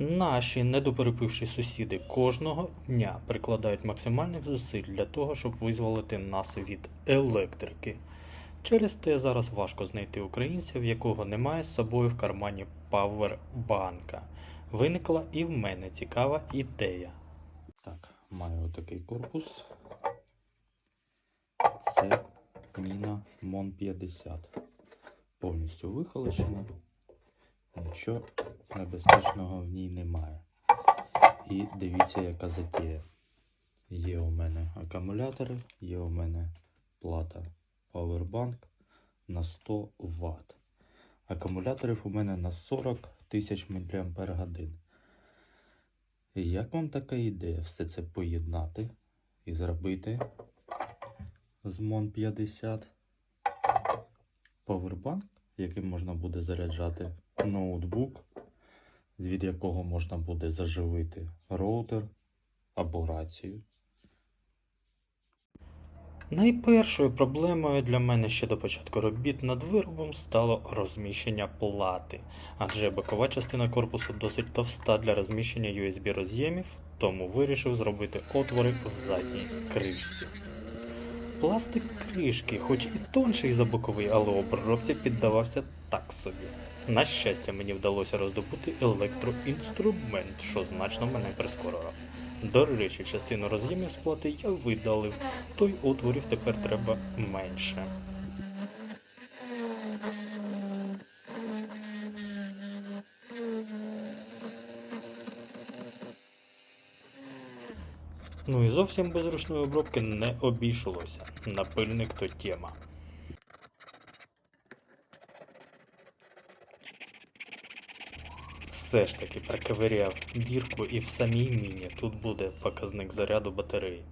Наші недоперепивші сусіди кожного дня прикладають максимальних зусиль для того, щоб визволити нас від електрики. Через те зараз важко знайти українця, в якого немає з собою в кармані павербанка. Виникла і в мене цікава ідея. Так, маю отакий корпус. Це міна МОН 50. Повністю вихолощена. Нічого небезпечного в ній немає. І дивіться, яка затія. Є у мене акумулятори, є у мене плата Powerbank на 100 Вт. Акумуляторів у мене на 40 тисяч мАч. Як вам така ідея все це поєднати і зробити з МОН 50 Powerbank, яким можна буде заряджати ноутбук, від якого можна буде заживити роутер або рацію. Найпершою проблемою для мене ще до початку робіт над виробом стало розміщення плати, адже бокова частина корпусу досить товста для розміщення USB роз'ємів, тому вирішив зробити отвори в задній кришці. Пластик кришки, хоч і тонший за боковий, але обробці піддавався так собі. На щастя, мені вдалося роздобути електроінструмент, що значно мене прискорило. До речі, частину роз'ємів з плати я видалив, той отворів тепер треба менше. Ну і зовсім без ручної обробки не обійшлося. Напильник то тема. Все ж таки проковиряв дірку і в самій міні тут буде показник заряду батареї.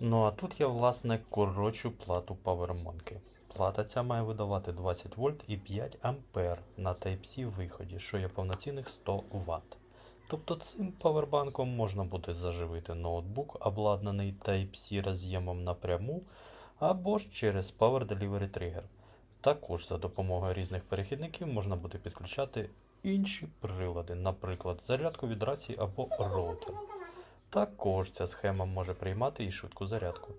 Ну а тут я власне корочу плату павермонки. Плата ця має видавати 20 вольт і 5 ампер на Type-C виході, що є повноцінних 100 Вт. Тобто цим павербанком можна буде заживити ноутбук, обладнаний Type-C роз'ємом напряму, або ж через Power Delivery Trigger. Також за допомогою різних перехідників можна буде підключати інші прилади, наприклад, зарядку від рації або роутер. Також ця схема може приймати і швидку зарядку.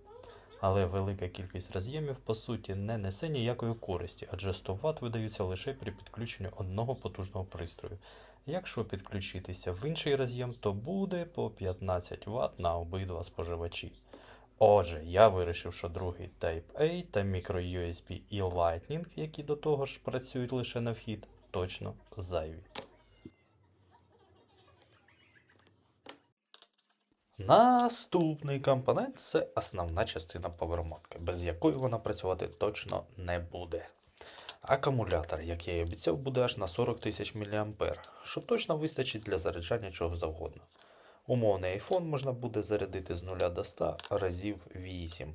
Але велика кількість роз'ємів по суті не несе ніякої користі, адже 100 Вт видаються лише при підключенні одного потужного пристрою. Якщо підключитися в інший роз'єм, то буде по 15 Вт на обидва споживачі. Отже, я вирішив, що другий Type-A та microUSB і Lightning, які до того ж працюють лише на вхід, точно зайві. Наступний компонент це основна частина повермотки, без якої вона працювати точно не буде. Акумулятор, як я і обіцяв, буде аж на 40 тисяч мА, що точно вистачить для заряджання чого завгодно. Умовний iPhone можна буде зарядити з 0 до 100 разів 8.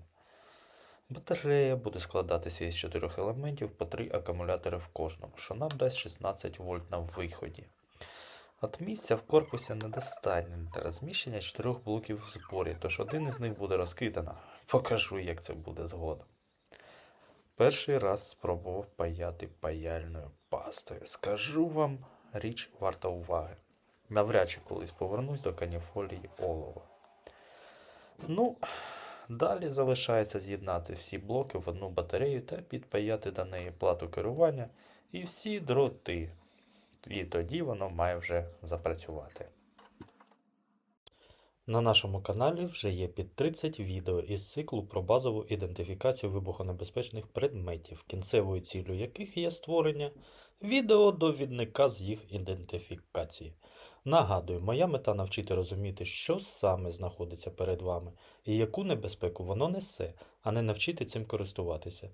Батарея буде складатися із 4 елементів по 3 акумулятори в кожному, що нам дасть 16 вольт на виході. От місця в корпусі недостатньо для розміщення 4 блоків в зборі, тож один із них буде розкидано. Покажу, як це буде згодом. Перший раз спробував паяти паяльною пастою. Скажу вам, річ варта уваги. Навряд чи колись повернусь до каніфолії олова. Ну, далі залишається з'єднати всі блоки в одну батарею та підпаяти до неї плату керування і всі дроти. І тоді воно має вже запрацювати. На нашому каналі вже є під 30 відео із циклу про базову ідентифікацію вибухонебезпечних предметів, кінцевою ціллю яких є створення відеодовідника з їх ідентифікації. Нагадую, моя мета навчити розуміти, що саме знаходиться перед вами і яку небезпеку воно несе, а не навчити цим користуватися.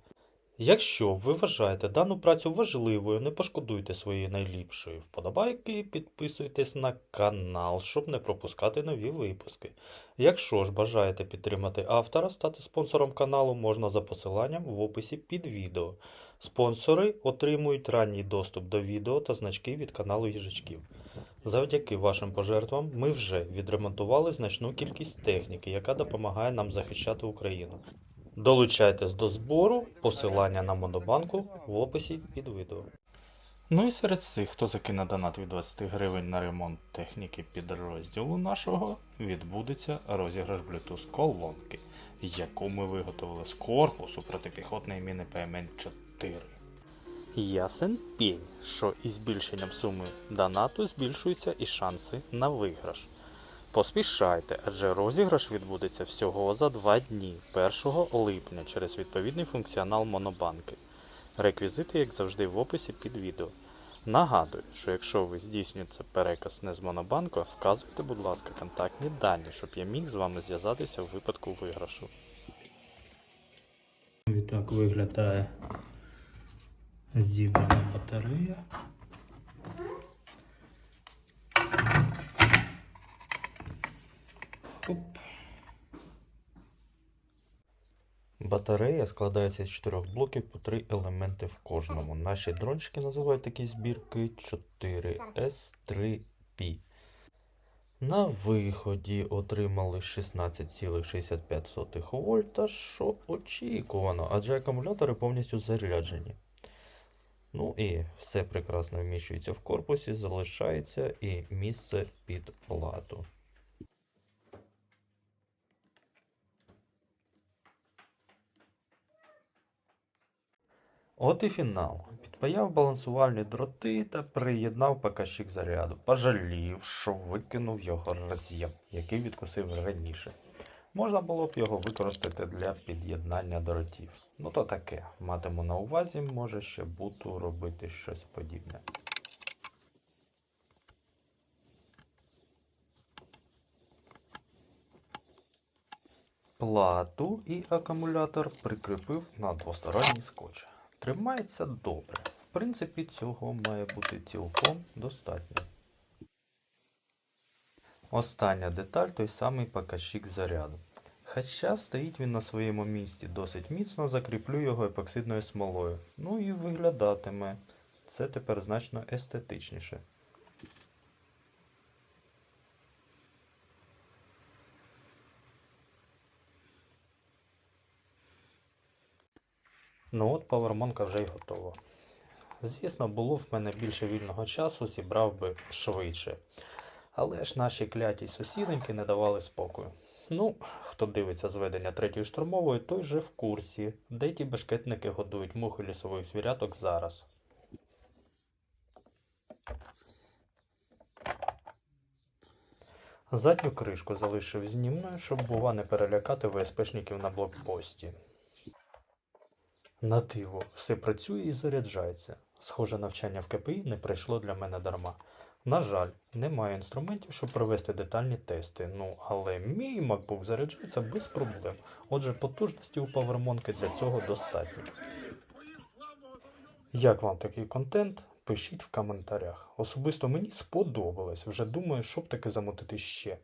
Якщо ви вважаєте дану працю важливою, не пошкодуйте своєї найліпшої вподобайки, підписуйтесь на канал, щоб не пропускати нові випуски. Якщо ж бажаєте підтримати автора, стати спонсором каналу можна за посиланням в описі під відео. Спонсори отримують ранній доступ до відео та значки від каналу їжачків. Завдяки вашим пожертвам ми вже відремонтували значну кількість техніки, яка допомагає нам захищати Україну. Долучайтесь до збору, посилання на монобанку в описі під відео. Ну і серед цих, хто закине донат від 20 гривень на ремонт техніки підрозділу нашого, відбудеться розіграш Bluetooth колонки, яку ми виготовили з корпусу протипіхотної міни ПМН-4. Ясен пінь, що із збільшенням суми донату збільшуються і шанси на виграш. Поспішайте, адже розіграш відбудеться всього за два дні, 1 липня, через відповідний функціонал Монобанки. Реквізити, як завжди, в описі під відео. Нагадую, що якщо ви здійснюєте переказ не з Монобанку, вказуйте, будь ласка, контактні дані, щоб я міг з вами зв'язатися в випадку виграшу. І Так виглядає зібрана батарея. Батарея складається з чотирьох блоків по три елементи в кожному. Наші дрончики називають такі збірки 4S3P. На виході отримали 16,65 вольта, що очікувано, адже акумулятори повністю заряджені. Ну і все прекрасно вміщується в корпусі, залишається і місце під плату. От і фінал. Підпаяв балансувальні дроти та приєднав показчик заряду. Пожалів, що викинув його роз'єм, який відкусив раніше. Можна було б його використати для під'єднання дротів. Ну то таке, матиму на увазі, може ще буду робити щось подібне. Плату і акумулятор прикріпив на двосторонній скотч. Тримається добре. В принципі, цього має бути цілком достатньо. Остання деталь той самий покажчик заряду. Хоча стоїть він на своєму місці досить міцно, закріплю його епоксидною смолою. Ну і виглядатиме. Це тепер значно естетичніше. Ну от павермонка вже й готова. Звісно, було в мене більше вільного часу, зібрав би швидше. Але ж наші кляті сусіденьки не давали спокою. Ну, хто дивиться зведення третьої штурмової, той же в курсі, де ті бешкетники годують мухи лісових звіряток зараз. Задню кришку залишив знімною, щоб бува не перелякати ВСПшників на блокпості. На диво, все працює і заряджається. Схоже, навчання в КПІ не пройшло для мене дарма. На жаль, немає інструментів, щоб провести детальні тести. Ну, але мій MacBook заряджається без проблем. Отже, потужності у павермонки для цього достатньо. Як вам такий контент? Пишіть в коментарях. Особисто мені сподобалось. Вже думаю, що б таки замутити ще.